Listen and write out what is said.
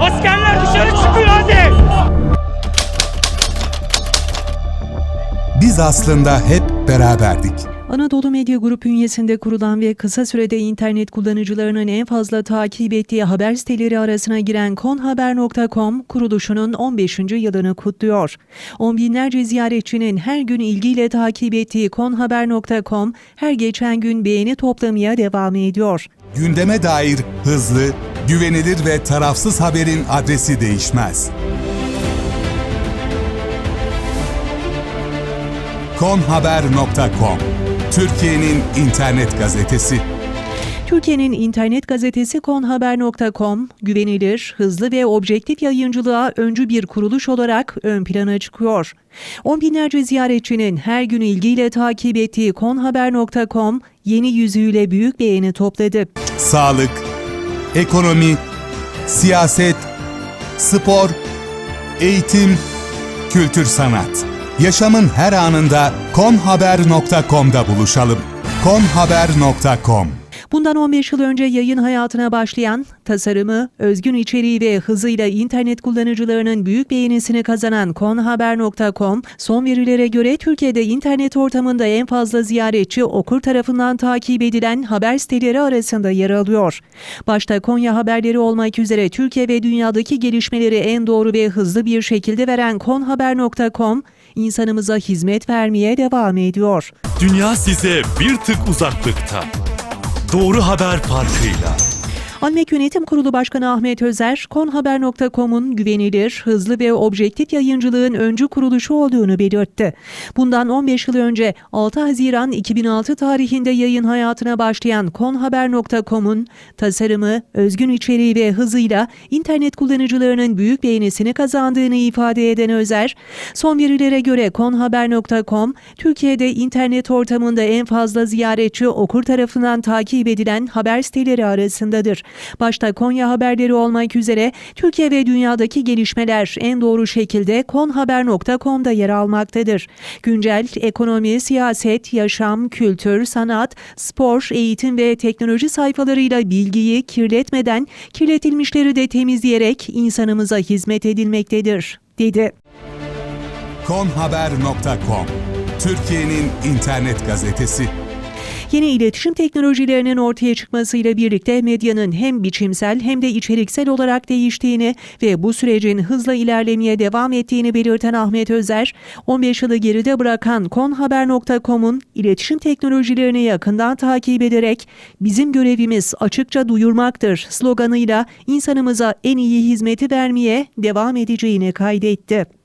Askerler dışarı çıkıyor hadi. Biz aslında hep beraberdik. Anadolu Medya Grup bünyesinde kurulan ve kısa sürede internet kullanıcılarının en fazla takip ettiği haber siteleri arasına giren konhaber.com kuruluşunun 15. yılını kutluyor. On binlerce ziyaretçinin her gün ilgiyle takip ettiği konhaber.com her geçen gün beğeni toplamaya devam ediyor. Gündeme dair hızlı, güvenilir ve tarafsız haberin adresi değişmez. konhaber.com Türkiye'nin internet gazetesi. Türkiye'nin internet gazetesi konhaber.com güvenilir, hızlı ve objektif yayıncılığa öncü bir kuruluş olarak ön plana çıkıyor. On binlerce ziyaretçinin her gün ilgiyle takip ettiği konhaber.com yeni yüzüyle büyük beğeni topladı. Sağlık, ekonomi, siyaset, spor, eğitim, kültür sanat. Yaşamın her anında konhaber.com'da buluşalım. konhaber.com Bundan 15 yıl önce yayın hayatına başlayan, tasarımı, özgün içeriği ve hızıyla internet kullanıcılarının büyük beğenisini kazanan konhaber.com, son verilere göre Türkiye'de internet ortamında en fazla ziyaretçi okur tarafından takip edilen haber siteleri arasında yer alıyor. Başta Konya haberleri olmak üzere Türkiye ve dünyadaki gelişmeleri en doğru ve hızlı bir şekilde veren konhaber.com, insanımıza hizmet vermeye devam ediyor. Dünya size bir tık uzaklıkta. Doğru haber farkıyla. Anmek Yönetim Kurulu Başkanı Ahmet Özer, konhaber.com'un güvenilir, hızlı ve objektif yayıncılığın öncü kuruluşu olduğunu belirtti. Bundan 15 yıl önce 6 Haziran 2006 tarihinde yayın hayatına başlayan konhaber.com'un tasarımı, özgün içeriği ve hızıyla internet kullanıcılarının büyük beğenisini kazandığını ifade eden Özer, son verilere göre konhaber.com, Türkiye'de internet ortamında en fazla ziyaretçi okur tarafından takip edilen haber siteleri arasındadır. Başta Konya haberleri olmak üzere Türkiye ve dünyadaki gelişmeler en doğru şekilde konhaber.com'da yer almaktadır. Güncel ekonomi, siyaset, yaşam, kültür, sanat, spor, eğitim ve teknoloji sayfalarıyla bilgiyi kirletmeden kirletilmişleri de temizleyerek insanımıza hizmet edilmektedir, dedi. konhaber.com Türkiye'nin internet gazetesi. Yeni iletişim teknolojilerinin ortaya çıkmasıyla birlikte medyanın hem biçimsel hem de içeriksel olarak değiştiğini ve bu sürecin hızla ilerlemeye devam ettiğini belirten Ahmet Özer, 15 yılı geride bırakan konhaber.com'un iletişim teknolojilerini yakından takip ederek bizim görevimiz açıkça duyurmaktır sloganıyla insanımıza en iyi hizmeti vermeye devam edeceğini kaydetti.